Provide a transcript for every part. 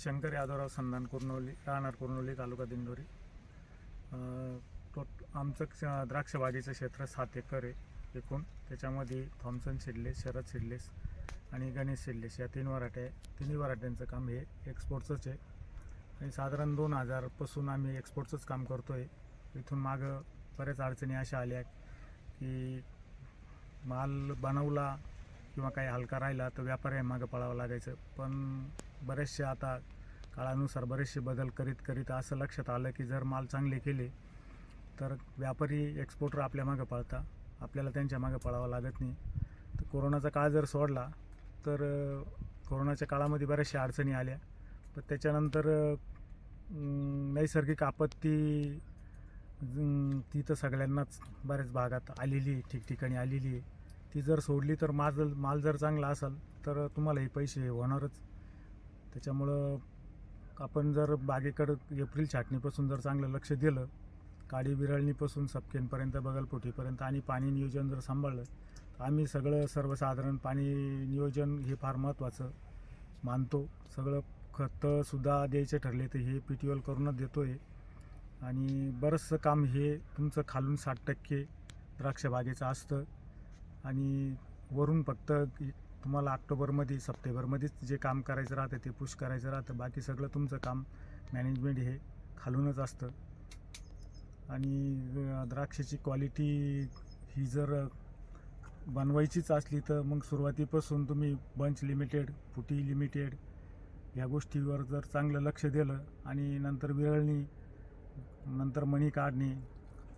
शंकर यादवराव संधान कुर्नवली राहणार कुर्नवली तालुका दिंडोरी. तो आमचं क्ष- द्राक्ष बागेचं क्षेत्र सात एकर आहे एकूण. त्याच्यामध्ये थॉम्सन शिडलेस शरद शिडलेस आणि गणेश शिडलेस या तीन वराट्या तिन्ही वराट्यांचं काम हे एक्सपोर्टचंच आहे. आणि साधारण दोन हजारपासून आम्ही एक्सपोर्टचंच काम करतो आहे इथून मागं बऱ्याच अडचणी अशा आल्या की माल बनवला किंवा काही हलका राहिला तर व्यापाऱ्या मागं पळावं लागायचं. पण बरेचसे आता काळानुसार बरेचसे बदल करीत करीत असं लक्षात आलं की जर माल चांगले केले तर व्यापारी एक्सपोर्टर आपल्या मागं पळता. आपल्याला त्यांच्या मागं पळावं लागत नाही. तर कोरोनाचा काळ जर सोडला तर कोरोनाच्या काळामध्ये बऱ्याचशा अडचणी आल्या. पण त्याच्यानंतर नैसर्गिक आपत्ती ती तर सगळ्यांनाच बऱ्याच भागात आलेली आहे ठिकठिकाणी आलेली आहे. ती जर सोडली तर माल माल जर चांगला असेल तर तुम्हालाही पैसे होणारच. त्याच्यामुळं आपण जर बागेकडं एप्रिल छाटणीपासून जर चांगलं लक्ष दिलं काडी बिरळणीपासून सपकेनपर्यंत बगलपोटीपर्यंत आणि पाणी नियोजन जर सांभाळलं तर आम्ही सगळं सर्वसाधारण पाणी नियोजन हे फार महत्त्वाचं मानतो. सगळं खतंसुद्धा द्यायचे ठरले तर हे पी टी ओल करूनच देतो आहे आणि बरंचसं काम हे तुमचं खालून साठ टक्के द्राक्ष बागेचं असतं. आणि वरून फक्त तुम्हाला ऑक्टोबरमध्ये सप्टेंबरमध्येच जे काम करायचं राहतं ते पुश करायचं राहतं. बाकी सगळं तुमचं काम मॅनेजमेंट हे खालूनच असतं. आणि द्राक्षाची क्वालिटी ही जर बनवायचीच असली तर मग सुरुवातीपासून तुम्ही बंच लिमिटेड फुटी लिमिटेड ह्या गोष्टीवर जर चांगलं लक्ष दिलं आणि नंतर विरळणी नंतर मणी काढणे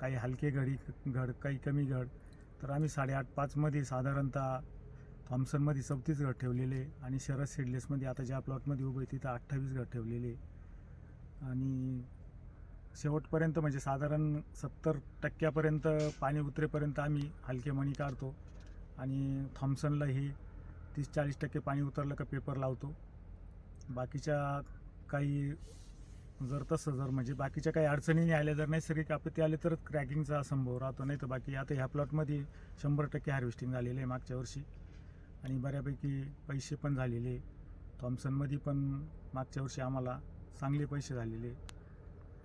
काही हलके घडी घड काही कमी घड तर आम्ही साडेआठ पाचमध्ये साधारणतः थॉम्सनमध्ये चौतीस घड ठेवलेले आणि शरद सीडलेसमध्ये आता ज्या प्लॉटमध्ये उभं आहे तिथं अठ्ठावीस घड ठेवलेले आणि शेवटपर्यंत म्हणजे साधारण सत्तर टक्क्यापर्यंत पाणी उतरेपर्यंत आम्ही हलके मणी काढतो आणि थॉम्सनलाही तीस चाळीस टक्के पाणी उतरलं का पेपर लावतो. बाकीच्या काही जर तसं जर म्हणजे बाकीच्या काही अडचणी नाही आल्या जर नैसर्गिक आपत्ती आले तर क्रॅकिंगचा संभव राहतो. नाही तर बाकी आता ह्या प्लॉटमध्ये शंभर टक्के हार्वेस्टिंग झालेलं आहे मागच्या वर्षी. आणि बऱ्यापैकी पैसे पण झालेले. थॉम्सनमध्ये पण मागच्या वर्षी आम्हाला चांगले पैसे झालेले.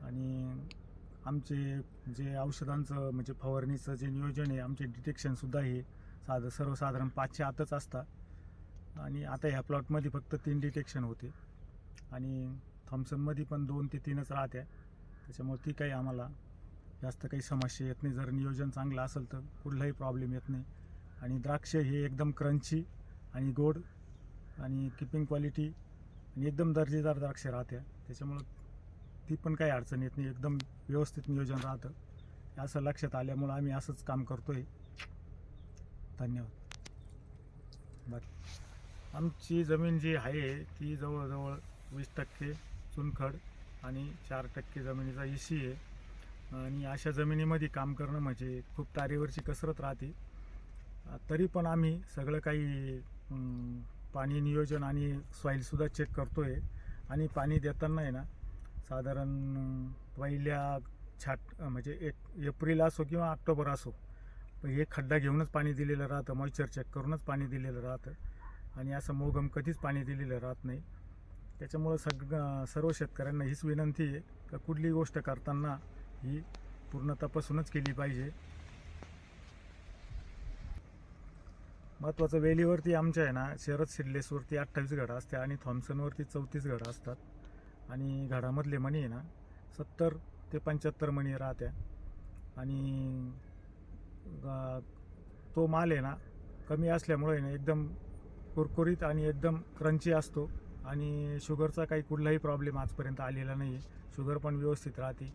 आणि आमचे जे औषधांचं म्हणजे फवारणीचं जे नियोजन आहे आमचे डिटेक्शनसुद्धा हे साधं सर्वसाधारण पाचशे आतच असतात आणि आता ह्या प्लॉटमध्ये फक्त तीन डिटेक्शन होते. आणि थॉम्सनमध्ये पण दोन ते तीनच राहत्या. त्याच्यामुळे ती काही आम्हाला जास्त काही समस्या येत नाही. जर नियोजन चांगलं असेल तर कुठलाही प्रॉब्लेम येत नाही. आणि द्राक्ष हे एकदम क्रंची आणि गोड आणि किपिंग क्वालिटी आणि एकदम दर्जेदार द्राक्ष राहते. त्याच्यामुळं ती पण काही अडचण येत नाही. एकदम व्यवस्थित नियोजन राहतं. हे असं लक्षात आल्यामुळं आम्ही असंच काम करतो आहे धन्यवाद. बाकी आमची जमीन जी आहे ती जवळजवळ वीस टक्के चुनखड आणि चार टक्के जमिनीचा इसी आहे आणि अशा जमिनीमध्ये काम करणं म्हणजे खूप तारेवरची कसरत राहते. तरी पण आम्ही सगळं काही पाणी नियोजन आणि सॉईलसुद्धा चेक करतो आहे आणि पाणी देताना आहे ना साधारण पहिल्या छाट म्हणजे एक एप्रिल असो किंवा ऑक्टोबर असो हे खड्डा घेऊनच पाणी दिलेलं राहतं मॉइश्चर चेक करूनच पाणी दिलेलं राहतं. आणि असं मोगम कधीच पाणी दिलेलं राहत नाही. त्याच्यामुळं सग सर्व शेतकऱ्यांना हीच विनंती आहे का कुठली गोष्ट करताना ही पूर्ण तपासूनच केली पाहिजे. महत्त्वाचं वेलीवरती आमच्या आहे ना शरद सिडलेसवरती अठ्ठावीस घडा असते आणि थॉम्सनवरती चौतीस घडा असतात. आणि घडामधले मणी आहे ना सत्तर ते पंच्याहत्तर मणी राहत्या. आणि तो माल आहे ना कमी असल्यामुळे ना एकदम कुरकुरीत आणि एकदम क्रंची असतो. आणि शुगरचा काही कुठलाही प्रॉब्लेम आजपर्यंत आलेला नाही आहे शुगर पण व्यवस्थित राहते.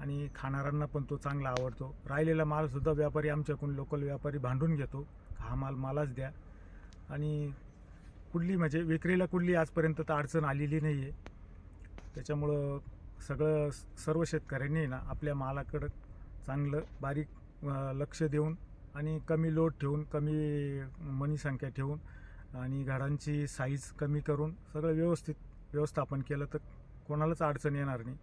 आणि खाणाऱ्यांना पण तो चांगला आवडतो. राहिलेला मालसुद्धा व्यापारी आमच्याकडून लोकल व्यापारी भांडून घेतो. हा माल मलाच द्या. आणि कुठली म्हणजे विक्रीला कुठली आजपर्यंत तर अडचण आलेली नाही आहे त्याच्यामुळं सगळं सर्व शेतकऱ्यांनी ना आपल्या मालाकडं चांगलं बारीक लक्ष देऊन आणि कमी लोड ठेवून कमी मनी संख्या ठेवून आणि घरांची साईज कमी करून सगळं व्यवस्थित व्यवस्थापन केलं तर कोणालाच अडचण येणार नाही.